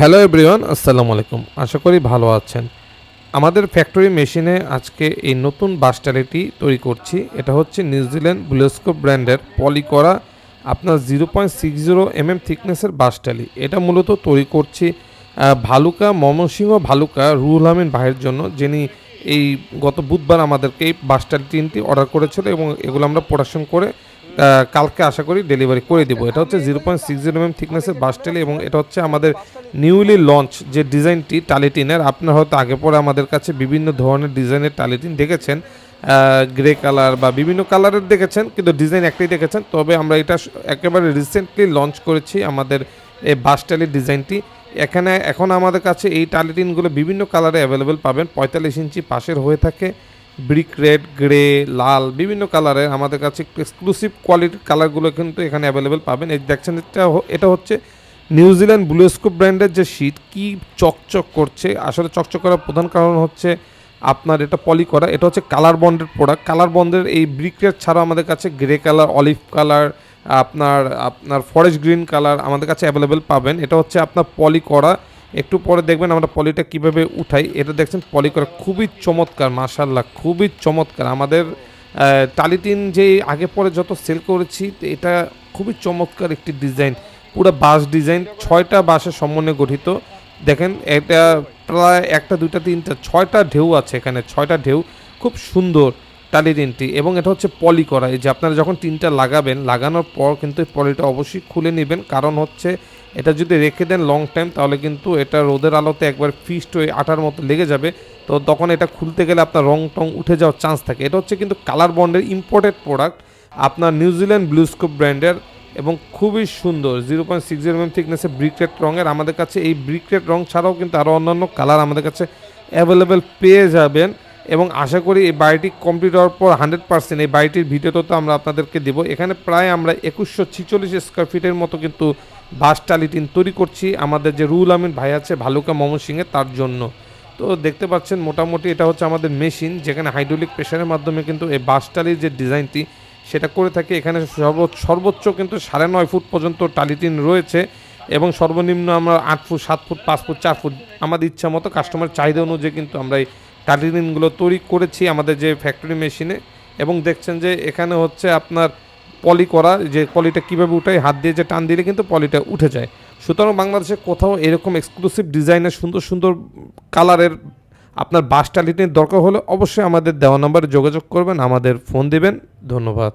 Hello everyone, আসসালামু আলাইকুম। আশা করি ভালো আছেন। আমাদের ফ্যাক্টরি মেশিনে আজকে এই নতুন বাসটালিটি তৈরি করছি। এটা হচ্ছে নিউজিল্যান্ড ব্লুস্কোপ ব্র্যান্ডের পলি করা আপনার zero point six zero m m থিকনেসের বাসটালি। এটা মূলত তৈরি করছি ভালুকা, ময়মনসিংহ ভালুকা রুহুল আমিন ভাইয়ের জন্য, যিনি এই গত বুধবার আমাদেরকে এই বাসটালি তিনটি অর্ডার করেছিল এবং এগুলো আমরা প্রোডাকশন করে কালকে আশা করি ডেলিভারি করে দেবো। এটা হচ্ছে zero point six zero m থিকনেসের বাসটেলি এবং এটা হচ্ছে আমাদের নিউলি লঞ্চ যে ডিজাইনটি টালিটিনের আপনার হয়তো আগে পরে আমাদের কাছে বিভিন্ন ধরনের ডিজাইনের টালিটিন দেখেছেন। গ্রে কালার বা বিভিন্ন কালারের দেখেছেন, কিন্তু ডিজাইন একটাই দেখেছেন। তবে আমরা এটা একেবারে রিসেন্টলি লঞ্চ করেছি আমাদের এই বাসটালির ডিজাইনটি। এখানে, এখন আমাদের কাছে এই টালিটিনগুলো বিভিন্ন কালারে অ্যাভেলেবেল পাবেন। পঁয়তাল্লিশ ইঞ্চি পাশের হয়ে থাকে। ব্রিক রেড গ্রে লাল, বিভিন্ন কালারের আমাদের কাছে এক্সক্লুসিভ কোয়ালিটির কালারগুলো কিন্তু এখানে অ্যাভেলেবেল পাবেন। এই দেখছেন, এটা এটা হচ্ছে নিউজিল্যান্ড ব্লুস্কোপ ব্র্যান্ডের যে শীত কি চকচক করছে। আসলে চকচক করার প্রধান কারণ হচ্ছে আপনার এটা পলি করা, এটা হচ্ছে কালার বন্ডের প্রোডাক্ট কালার বন্ডের এই ব্রিক রেড ছাড়াও আমাদের কাছে গ্রে কালার অলিভ কালার আপনার আপনার ফরেস্ট গ্রিন কালার আমাদের কাছে অ্যাভেলেবেল পাবেন। এটা হচ্ছে আপনার পলি করা একটু পরে দেখবেন আমরা পলিটা কীভাবে উঠাই। এটা দেখছেন, পলি করা খুবই চমৎকার মাশাল্লাহ খুবই চমৎকার। আমাদের টালিটিন যে আগে পরে যত সেল করেছি, এটা খুবই চমৎকার একটি ডিজাইন পুরো বাস ডিজাইন ছয়টা বাসের সমন্বয়ে গঠিত। দেখেন, এটা প্রায় একটা, দুইটা, তিনটা, ছয়টা ঢেউ আছে এখানে, ছয়টা ঢেউ। খুব সুন্দর। টালিটিনটি এবং এটা হচ্ছে পলি করা। এই যে আপনারা যখন টিনটা লাগাবেন, লাগানোর পর কিন্তু এই পলিটা অবশ্যই খুলে নেবেন। কারণ হচ্ছে এটা যদি রেখে দেন লং টাইম তাহলে কিন্তু এটা রোদের আলোতে একবার ফিস্ট হয়ে আটার মতো লেগে যাবে। তো তখন এটা খুলতে গেলে আপনার রং টং উঠে যাওয়ার চান্স থাকে। এটা হচ্ছে কিন্তু কালার বন্ডের ইম্পোর্টেড প্রোডাক্ট আপনার নিউজিল্যান্ড ব্লুস্কোপ ব্র্যান্ডের এবং খুবই সুন্দর। Zero point six zero m থিকনেসের brick red রঙের। আমাদের কাছে এই ব্রিকরেড রং ছাড়াও কিন্তু আরও অন্যান্য কালার আমাদের কাছে অ্যাভেলেবেল পেয়ে যাবেন। এবং আশা করি এই বাড়িটি কমপ্লিট হওয়ার পর হান্ড্রেড পার্সেন্ট এই বাড়িটির ভিডিওটা তো আমরা আপনাদেরকে দেবো। এখানে প্রায় আমরা একুশশো ছিচল্লিশ স্কোয়ার ফিটের মতো কিন্তু বাস টালিটিন তৈরি করছি। আমাদের যে রুল আমিন ভাই আছে, ভালুকা ময়মনসিংহে তার জন্য। তো দেখতে পাচ্ছেন মোটামুটি এটা হচ্ছে আমাদের মেশিন যেখানে হাইড্রোলিক প্রেশারের মাধ্যমে কিন্তু এই বাসটালির যে ডিজাইনটি সেটা করে থাকে। এখানে সর্বোচ্চ কিন্তু সাড়ে নয় ফুট পর্যন্ত টালিটিন রয়েছে এবং সর্বনিম্ন আমরা আট ফুট, সাত ফুট, পাঁচ ফুট, চার ফুট আমাদের ইচ্ছা মতো কাস্টমার চাহিদা অনুযায়ী কিন্তু আমরা এই টালিটিনগুলো তৈরি করেছি আমাদের যে ফ্যাক্টরি মেশিনে এবং দেখছেন যে এখানে হচ্ছে আপনার পলি করা, যে পলিটা কীভাবে উঠায় হাত দিয়ে যে টান দিলে কিন্তু পলিটা উঠে যায়। সুতরাং বাংলাদেশে কোথাও এরকম এক্সক্লুসিভ ডিজাইনের সুন্দর সুন্দর কালারের আপনার বাস টালিটির দরকার হলে অবশ্যই আমাদের দেওয়া নম্বরে যোগাযোগ করবেন, আমাদের ফোন দেবেন। ধন্যবাদ।